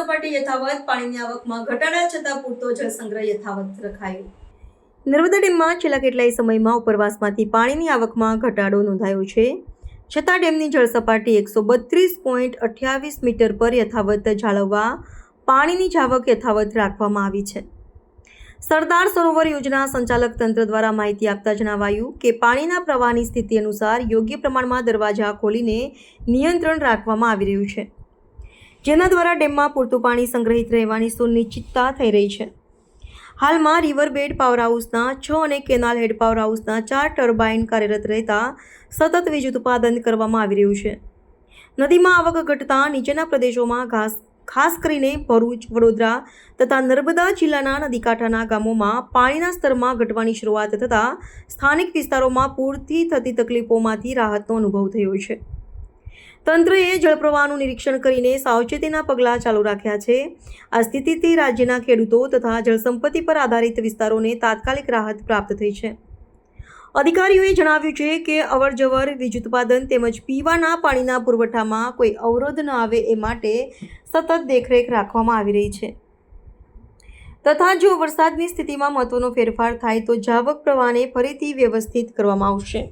સપાટી યથાવત, પાણીની આવકમાં ઘટાડા છતાં પૂરતો જળસંગ્રહ યથાવત રખાયો. નર્મદા ડેમમાં છેલ્લા કેટલાય સમયમાં ઉપરવાસમાંથી પાણીની આવકમાં ઘટાડો નોંધાયો છે. છતાં ડેમની જળ સપાટી એકસો બત્રીસ પોઈન્ટ અઠ્યાવીસ મીટર પર યથાવત જાળવવા પાણીની જાવક યથાવત રાખવામાં આવી છે. સરદાર સરોવર યોજના સંચાલક તંત્ર દ્વારા માહિતી આપતા જણાવાયું કે પાણીના પ્રવાહની સ્થિતિ અનુસાર યોગ્ય પ્રમાણમાં દરવાજા ખોલીને નિયંત્રણ રાખવામાં આવી રહ્યું છે. જેના દ્વારા ડેમમાં પૂરતું પાણી સંગ્રહિત રહેવાની સુનિશ્ચિતતા થઈ રહી છે. હાલમાં રિવરબેડ પાવર હાઉસના છ અને કેનાલ હેડ પાવર હાઉસના ચાર ટર્બાઇન કાર્યરત રહેતા સતત વીજ ઉત્પાદન કરવામાં આવી રહ્યું છે. નદીમાં આવક ઘટતા નીચેના પ્રદેશોમાં ઘાસ ખાસ કરીને ભરૂચ, વડોદરા તથા નર્મદા જિલ્લાના નદીકાંઠાના ગામોમાં પાણીના સ્તરમાં ઘટવાની શરૂઆત થતાં સ્થાનિક વિસ્તારોમાં પૂરથી થતી તકલીફોમાંથી રાહતનો અનુભવ થયો છે. તંત્રએ જળપ્રવાહનું નિરીક્ષણ કરીને સાવચેતીના પગલાં ચાલુ રાખ્યા છે. આ સ્થિતિથી રાજ્યના ખેડૂતો તથા જળસંપત્તિ પર આધારિત વિસ્તારોને તાત્કાલિક રાહત પ્રાપ્ત થઈ છે. અધિકારીઓએ જણાવ્યું છે કે અવરજવર, વીજ ઉત્પાદન તેમજ પીવાના પાણીના પુરવઠામાં કોઈ અવરોધ ન આવે એ માટે સતત દેખરેખ રાખવામાં આવી રહી છે. તથા જો વરસાદની સ્થિતિમાં મહત્વનો ફેરફાર થાય તો જાવક પ્રવાહને ફરીથી વ્યવસ્થિત કરવામાં આવશે.